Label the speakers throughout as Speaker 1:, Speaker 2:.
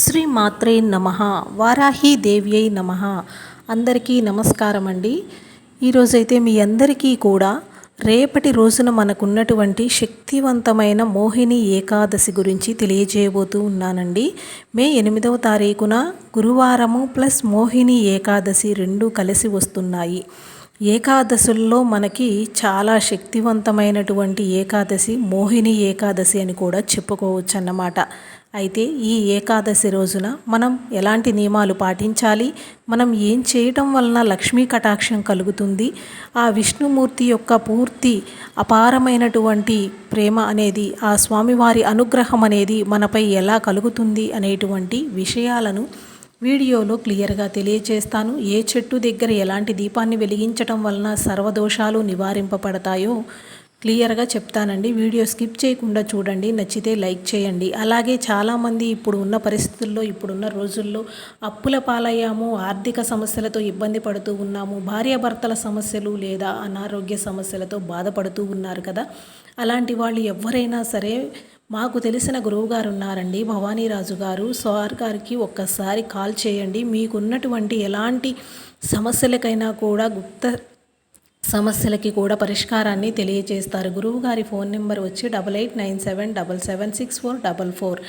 Speaker 1: శ్రీ మాత్రే నమ వారాహి దేవ్యై నమ. అందరికీ నమస్కారం అండి ఈరోజైతే మీ అందరికీ కూడా రేపటి రోజున మనకున్నటువంటి శక్తివంతమైన మోహిని ఏకాదశి గురించి తెలియజేయబోతూ ఉన్నానండి. మే ఎనిమిదవ తారీఖున గురువారము ప్లస్ మోహిని ఏకాదశి రెండు కలిసి వస్తున్నాయి. ఏకాదశుల్లో మనకి చాలా శక్తివంతమైనటువంటి ఏకాదశి మోహిని ఏకాదశి అని కూడా చెప్పుకోవచ్చు అన్నమాట అయితే ఈ ఏకాదశి రోజున మనం ఎలాంటి నియమాలు పాటించాలి? మనం ఏం చేయటం వలన లక్ష్మీ కటాక్షం కలుగుతుంది? ఆ విష్ణుమూర్తి యొక్క పూర్తి అపారమైనటువంటి ప్రేమ అనేది ఆ స్వామివారి అనుగ్రహం అనేది మనపై ఎలా కలుగుతుంది అనేటువంటి విషయాలను వీడియోలో క్లియర్గా తెలియచేస్తాను. ఏ చెట్టు దగ్గర ఎలాంటి దీపాన్ని వెలిగించటం వలన సర్వదోషాలు నివారింపబడతాయో క్లియర్గా చెప్తానండి. వీడియో స్కిప్ చేయకుండా చూడండి. నచ్చితే లైక్ చేయండి. అలాగే చాలామంది ఇప్పుడు ఉన్న పరిస్థితుల్లో ఇప్పుడున్న రోజుల్లో అప్పుల పాలయ్యాము. ఆర్థిక సమస్యలతో ఇబ్బంది పడుతూ ఉన్నాము. భార్యాభర్తల సమస్యలు లేదా అనారోగ్య సమస్యలతో బాధపడుతూ ఉన్నారు కదా. అలాంటి వాళ్ళు ఎవరైనా సరే మాకు తెలిసిన గురువుగారు ఉన్నారండి. భవానీరాజు గారు. సార్ గారికి ఒక్కసారి కాల్ చేయండి. మీకున్నటువంటి ఎలాంటి సమస్యలకైనా కూడా గుప్త సమస్యలకి కూడా పరిష్కారాన్ని తెలియజేస్తారు. గురువుగారి ఫోన్ నెంబర్ వచ్చి double eight nine seven double seven six four double four.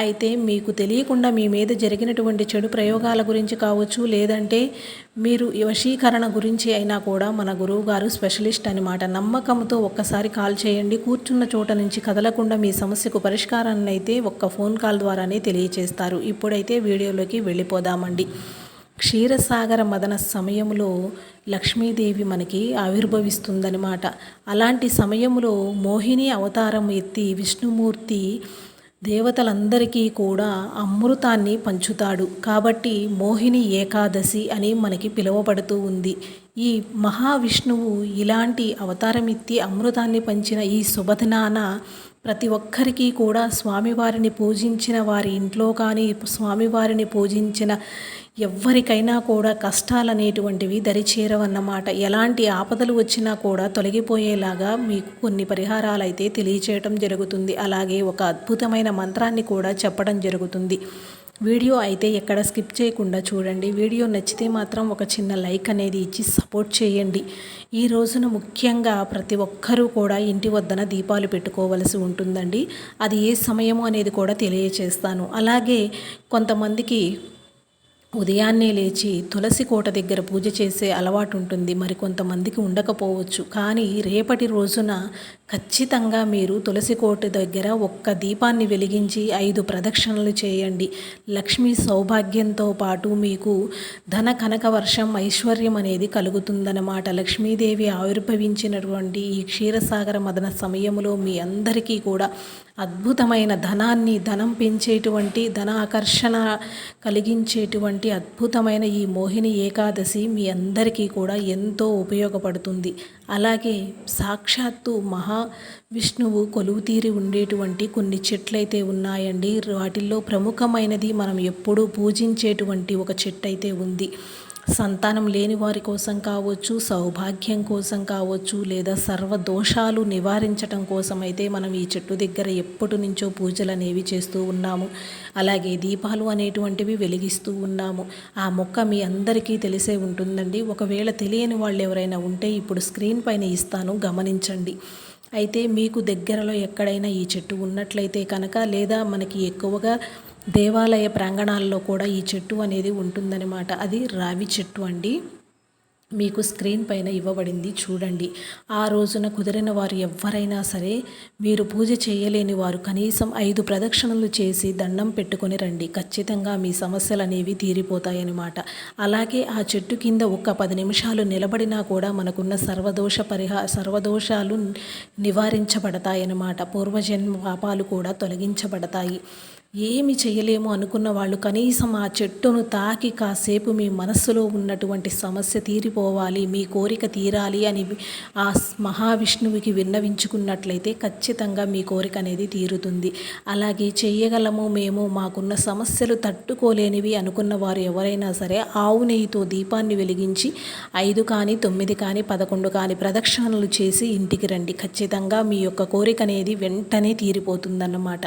Speaker 1: అయితే మీకు తెలియకుండా మీ మీద జరిగినటువంటి చెడు ప్రయోగాల గురించి కావచ్చు లేదంటే మీరు వశీకరణ గురించి అయినా కూడా మన గురువు గారు స్పెషలిస్ట్ అనమాట నమ్మకంతో ఒక్కసారి కాల్ చేయండి. కూర్చున్న చోట నుంచి కదలకుండా మీ సమస్యకు పరిష్కారాన్ని అయితే ఒక్క ఫోన్ కాల్ ద్వారానే తెలియజేస్తారు. ఇప్పుడైతే వీడియోలోకి వెళ్ళిపోదామండి. క్షీరసాగర మదన సమయంలో లక్ష్మీదేవి మనకి ఆవిర్భవిస్తుందనమాట అలాంటి సమయంలో మోహిని అవతారం ఎత్తి విష్ణుమూర్తి దేవతలందరికీ కూడా అమృతాన్ని పంచుతాడు. కాబట్టి మోహిని ఏకాదశి అని మనకి పిలువబడుతూ ఉంది. ఈ మహావిష్ణువు ఇలాంటి అవతారమిత్తి అమృతాన్ని పంచిన ఈ శుభదినాన ప్రతి ఒక్కరికి కూడా స్వామివారిని పూజించిన వారి ఇంట్లో కానీ స్వామివారిని పూజించిన ఎవ్వరికైనా కూడా కష్టాలు అనేటువంటివి దరిచేరవన్నమాట. ఎలాంటి ఆపదలు వచ్చినా కూడా తొలగిపోయేలాగా మీకు కొన్ని పరిహారాలు అయితే తెలియచేయటం జరుగుతుంది. అలాగే ఒక అద్భుతమైన మంత్రాన్ని కూడా చెప్పడం జరుగుతుంది. వీడియో అయితే ఎక్కడ స్కిప్ చేయకుండా చూడండి. వీడియో నచ్చితే మాత్రం ఒక చిన్న లైక్ అనేది ఇచ్చి సపోర్ట్ చేయండి. ఈ రోజున ముఖ్యంగా ప్రతి ఒక్కరూ కూడా ఇంటి వద్దన దీపాలు పెట్టుకోవలసి ఉంటుందండి. అది ఏ సమయము అనేది కూడా తెలియచేస్తాను. అలాగే కొంతమందికి ఉదయాన్నే లేచి తులసి కోట దగ్గర పూజ చేసే అలవాటు ఉంటుంది. మరి కొంతమందికి ఉండకపోవచ్చు. కానీ రేపటి రోజున ఖచ్చితంగా మీరు తులసి కోట దగ్గర ఒక్క దీపాన్ని వెలిగించి ఐదు ప్రదక్షిణలు చేయండి. లక్ష్మీ సౌభాగ్యంతో పాటు మీకు ధన కనక వర్షం ఐశ్వర్యం అనేది కలుగుతుందన్నమాట. లక్ష్మీదేవి ఆవిర్భవించినటువంటి ఈ క్షీరసాగర మదన సమయంలో మీ అందరికీ కూడా అద్భుతమైన ధనాన్ని ధనం పెంచేటువంటి ధన ఆకర్షణ కలిగించేటువంటి అద్భుతమైన ఈ మోహిని ఏకాదశి మీ అందరికీ కూడా ఎంతో ఉపయోగపడుతుంది. అలాగే సాక్షాత్తు మహా విష్ణువు కొలువుతీరి ఉండేటువంటి కొన్ని చెట్లయితే ఉన్నాయండి. వాటిల్లో ప్రముఖమైనది మనం ఎప్పుడూ పూజించేటువంటి ఒక చెట్టు అయితే ఉంది. సంతానం లేని వారి కోసం కావచ్చు సౌభాగ్యం కోసం కావచ్చు లేదా సర్వ దోషాలు నివారించటం కోసం అయితే మనం ఈ చెట్టు దగ్గర ఎప్పటి నుంచో పూజలు అనేవి చేస్తూ ఉన్నాము. అలాగే దీపాలు అనేటువంటివి వెలిగిస్తూ ఉన్నాము. ఆ మొక్క మీ అందరికీ తెలిసే ఉంటుందండి. ఒకవేళ తెలియని వాళ్ళు ఎవరైనా ఉంటే ఇప్పుడు స్క్రీన్ పైన ఇస్తాను గమనించండి. అయితే మీకు దగ్గరలో ఎక్కడైనా ఈ చెట్టు ఉన్నట్లయితే కనుక లేదా మనకి ఎక్కువగా దేవాలయ ప్రాంగణాల్లో కూడా ఈ చెట్టు అనేది ఉంటుందన్నమాట. అది రావి చెట్టు అండి. మీకు స్క్రీన్ పైన ఇవ్వబడింది చూడండి. ఆ రోజున కుదిరిన వారు ఎవరైనా సరే మీరు పూజ చేయలేని వారు కనీసం ఐదు ప్రదక్షిణలు చేసి దండం పెట్టుకొని రండి. ఖచ్చితంగా మీ సమస్యలు అనేవి తీరిపోతాయన్నమాట. అలాగే ఆ చెట్టు కింద ఒక్క పది నిమిషాలు నిలబడినా కూడా మనకున్న సర్వదోష పరిహా సర్వదోషాలు నివారించబడతాయన్నమాట. పూర్వజన్మ పాపాలు కూడా తొలగించబడతాయి. ఏమి చేయలేము అనుకున్న వాళ్ళు కనీసం ఆ చెట్టును తాకి కాసేపు మీ మనస్సులో ఉన్నటువంటి సమస్య తీరిపోవాలి మీ కోరిక తీరాలి అని ఆ మహావిష్ణువుకి విన్నవించుకున్నట్లయితే ఖచ్చితంగా మీ కోరిక అనేది తీరుతుంది. అలాగే చేయగలము మేము మాకున్న సమస్యలు తట్టుకోలేనివి అనుకున్న వారు ఎవరైనా సరే ఆవు నెయ్యితో దీపాన్ని వెలిగించి ఐదు కానీ తొమ్మిది కానీ పదకొండు కానీ ప్రదక్షిణలు చేసి ఇంటికి రండి. ఖచ్చితంగా మీ యొక్క కోరిక అనేది వెంటనే తీరిపోతుందన్నమాట.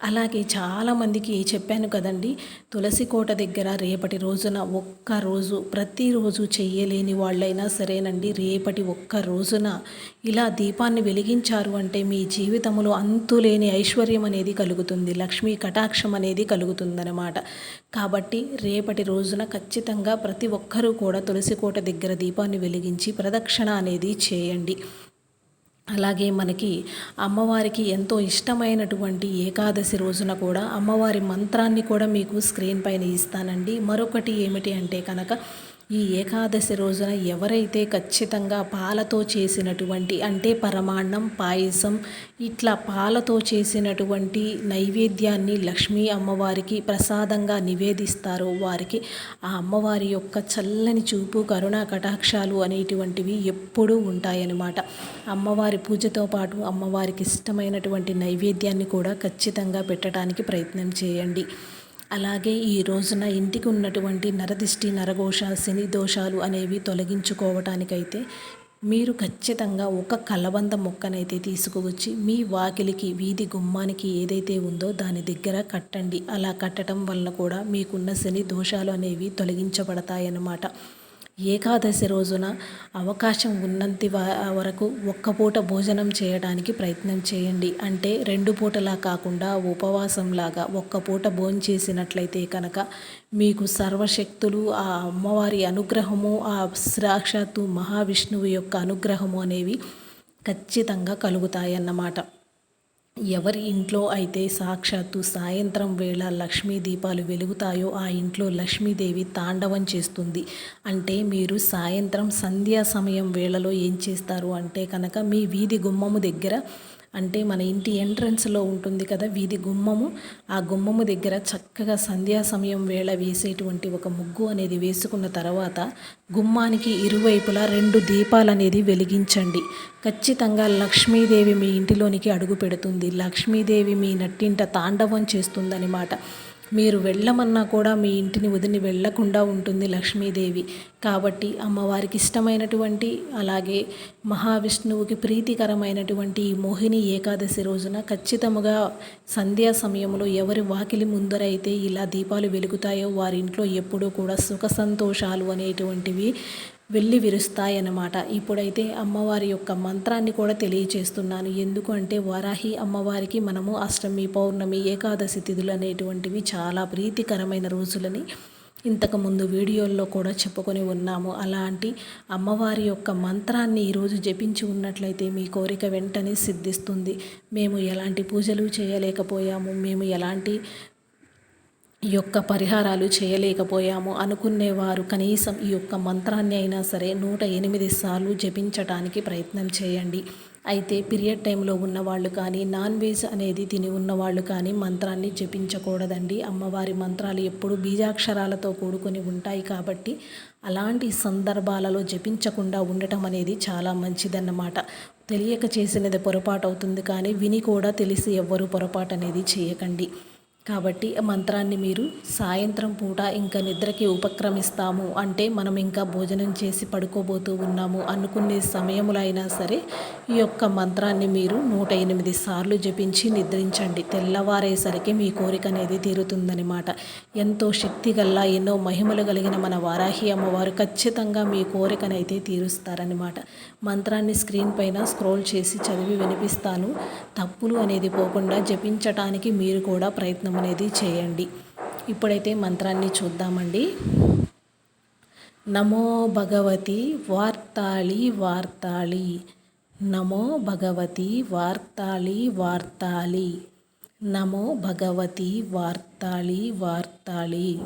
Speaker 1: అలాగే చాలామందికి చెప్పాను కదండి తులసి కోట దగ్గర రేపటి రోజున ఒక్క రోజు ప్రతిరోజు చెయ్యలేని వాళ్ళైనా సరేనండి రేపటి ఒక్క రోజున ఇలా దీపాన్ని వెలిగించారు అంటే మీ జీవితంలో అంతులేని ఐశ్వర్యం అనేది కలుగుతుంది లక్ష్మీ కటాక్షం అనేది కలుగుతుందన్నమాట. కాబట్టి రేపటి రోజున ఖచ్చితంగా ప్రతి ఒక్కరూ కూడా తులసి కోట దగ్గర దీపాన్ని వెలిగించి ప్రదక్షిణ అనేది చేయండి. అలాగే మనకి అమ్మవారికి ఎంతో ఇష్టమైనటువంటి ఏకాదశి రోజున కూడా అమ్మవారి మంత్రాన్ని కూడా మీకు స్క్రీన్ పైన ఇస్తానండి. మరొకటి ఏమిటి అంటే కనుక ఈ ఏకాదశి రోజున ఎవరైతే ఖచ్చితంగా పాలతో చేసినటువంటి అంటే పరమాన్నం పాయసం ఇట్లా పాలతో చేసినటువంటి నైవేద్యాన్ని లక్ష్మీ అమ్మవారికి ప్రసాదంగా నివేదిస్తారో వారికి ఆ అమ్మవారి యొక్క చల్లని చూపు కరుణా కటాక్షాలు అనేటువంటివి ఎప్పుడూ ఉంటాయన్నమాట. అమ్మవారి పూజతో పాటు అమ్మవారికి ఇష్టమైనటువంటి నైవేద్యాన్ని కూడా ఖచ్చితంగా పెట్టడానికి ప్రయత్నం చేయండి. అలాగే ఈ రోజున ఇంటికి ఉన్నటువంటి నరదిష్టి నరఘోష శని దోషాలు అనేవి తొలగించుకోవటానికైతే మీరు ఖచ్చితంగా ఒక కలబంద మొక్కనైతే తీసుకువచ్చి మీ వాకిలికి వీధి గుమ్మానికి ఏదైతే ఉందో దాని దగ్గర కట్టండి. అలా కట్టడం వల్ల కూడా మీకున్న శని దోషాలు అనేవి తొలగించబడతాయన్నమాట. ఏకాదశి రోజున అవకాశం ఉన్నంత వరకు ఒక్క పూట భోజనం చేయడానికి ప్రయత్నం చేయండి. అంటే రెండు పూటలా కాకుండా ఉపవాసంలాగా ఒక్క పూట భోజనం చేసినట్లయితే కనుక మీకు సర్వశక్తులు ఆ అమ్మవారి అనుగ్రహము ఆ సాక్షాత్తు మహావిష్ణువు యొక్క అనుగ్రహము అనేవి ఖచ్చితంగా కలుగుతాయన్నమాట. ఎవరి ఇంట్లో అయితే సాక్షాత్తు సాయంత్రం వేళ లక్ష్మీ దీపాలు వెలుగుతాయో ఆ ఇంట్లో లక్ష్మీదేవి తాండవం చేస్తుంది. అంటే మీరు సాయంత్రం సంధ్యా సమయం వేళలో ఏం చేస్తారు? అంటే కనుక మీ వీధి గుమ్మము దగ్గర అంటే మన ఇంటి ఎంట్రన్స్లో ఉంటుంది కదా వీధి గుమ్మము. ఆ గుమ్మము దగ్గర చక్కగా సంధ్యా సమయం వేళ వేసేటువంటి ఒక ముగ్గు అనేది వేసుకున్న తర్వాత గుమ్మానికి ఇరువైపులా రెండు దీపాలు అనేది వెలిగించండి. ఖచ్చితంగా లక్ష్మీదేవి మీ ఇంటిలోనికి అడుగు పెడుతుంది. లక్ష్మీదేవి మీ నట్టింట తాండవం చేస్తుందనమాట మీరు వెళ్ళమన్నా కూడా మీ ఇంటిని వదిలి వెళ్ళకుండా ఉంటుంది లక్ష్మీదేవి. కాబట్టి అమ్మవారికి ఇష్టమైనటువంటి అలాగే మహావిష్ణువుకి ప్రీతికరమైనటువంటి మోహిని ఏకాదశి రోజున ఖచ్చితముగా సంధ్యా సమయంలో ఎవరి వాకిలి ముందరైతే ఇలా దీపాలు వెలుగుతాయో వారి ఇంట్లో ఎప్పుడూ కూడా సుఖ సంతోషాలు అనేటువంటివి వెళ్ళి విరుస్తాయన్నమాట. ఇప్పుడైతే అమ్మవారి యొక్క మంత్రాన్ని కూడా తెలియచేస్తున్నాను. ఎందుకంటే వరాహి అమ్మవారికి మనము అష్టమి పౌర్ణమి ఏకాదశి తిథులు అనేటువంటివి చాలా ప్రీతికరమైన రోజులని ఇంతకుముందు వీడియోల్లో కూడా చెప్పుకొని ఉన్నాము. అలాంటి అమ్మవారి యొక్క మంత్రాన్ని ఈరోజు జపించి ఉన్నట్లయితే మీ కోరిక వెంటనే సిద్ధిస్తుంది. మేము ఎలాంటి పూజలు చేయలేకపోయాము. మేము ఎలాంటి ఈ యొక్క పరిహారాలు చేయలేకపోయాము. అనుకునేవారు కనీసం ఈ యొక్క మంత్రాన్ని అయినా సరే నూట ఎనిమిది సార్లు జపించటానికి ప్రయత్నం చేయండి. అయితే పీరియడ్ టైంలో ఉన్నవాళ్ళు కానీ నాన్ వెజ్ అనేది తిని ఉన్నవాళ్ళు కానీ మంత్రాన్ని జపించకూడదండి. అమ్మవారి మంత్రాలు ఎప్పుడు బీజాక్షరాలతో కూడుకొని ఉంటాయి కాబట్టి అలాంటి సందర్భాలలో జపించకుండా ఉండటం అనేది చాలా మంచిదన్నమాట. తెలియక చేసినది పొరపాటు అవుతుంది కానీ విని కూడా తెలిసి ఎవ్వరూ పొరపాటు అనేది చేయకండి. కాబట్టి మంత్రాన్ని మీరు సాయంత్రం పూట ఇంకా నిద్రకి ఉపక్రమిస్తాము. అంటే మనం ఇంకా భోజనం చేసి పడుకోబోతూ ఉన్నాము అనుకునే సమయములో అయినా సరే ఈ యొక్క మంత్రాన్ని మీరు నూట ఎనిమిది సార్లు జపించి నిద్రించండి. తెల్లవారేసరికి మీ కోరిక అనేది తీరుతుందనమాట ఎంతో శక్తి గల్లా ఎన్నో మహిమలు కలిగిన మన వారాహి అమ్మవారు ఖచ్చితంగా మీ కోరికనైతే తీరుస్తారనమాట మంత్రాన్ని స్క్రీన్ పైన స్క్రోల్ చేసి చదివి వినిపిస్తాను. తప్పులు అనేది పోకుండా జపించటానికి మీరు కూడా ప్రయత్నం అనేది చేయండి. ఇప్పుడైతే మంత్రాన్ని చూద్దామండి. నమో భగవతి వార్తాళి వార్తాళి. నమో భగవతి వార్తాళి వార్తాళి. నమో భగవతి వార్తాళి వార్తాళి.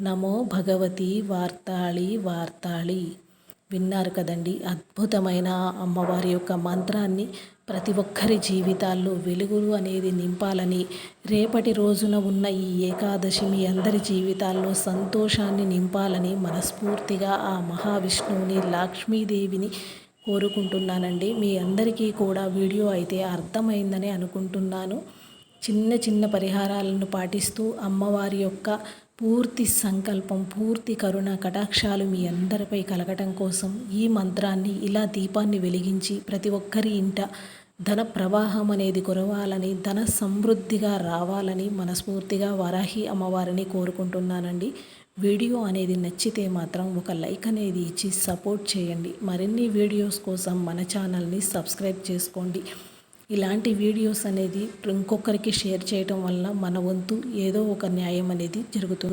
Speaker 1: నమో భగవతి వార్తాళి వార్తాళి. విన్నారు కదండి అద్భుతమైన అమ్మవారి యొక్క మంత్రాన్ని ప్రతి ఒక్కరి జీవితాల్లో వెలుగు అనేది నింపాలని రేపటి రోజున ఉన్న ఈ ఏకాదశి మీ అందరి జీవితాల్లో సంతోషాన్ని నింపాలని మనస్ఫూర్తిగా ఆ మహావిష్ణువుని లక్ష్మీదేవిని కోరుకుంటున్నానండి. మీ అందరికీ కూడా వీడియో అయితే అర్థమైందని అనుకుంటున్నాను. చిన్న చిన్న పరిహారాలను పాటిస్తూ అమ్మవారి యొక్క పూర్తి సంకల్పం పూర్తి కరుణ కటాక్షాలు మీ అందరిపై కలగటం కోసం ఈ మంత్రాన్ని ఇలా దీపాన్ని వెలిగించి ప్రతి ఒక్కరి ఇంట ధన ప్రవాహం అనేది కురవాలని ధన సమృద్ధిగా రావాలని మనస్ఫూర్తిగా వరాహి అమ్మవారిని కోరుకుంటున్నానండి. వీడియో అనేది నచ్చితే మాత్రం ఒక లైక్ అనేది ఇచ్చి సపోర్ట్ చేయండి. మరిన్ని వీడియోస్ కోసం మన ఛానల్ని సబ్స్క్రైబ్ చేసుకోండి. ఇలాంటి వీడియోస్ అనేది ఇంకొకరికి షేర్ చేయటం వల్ల మన వంతు ఏదో ఒక న్యాయం అనేది జరుగుతుంది.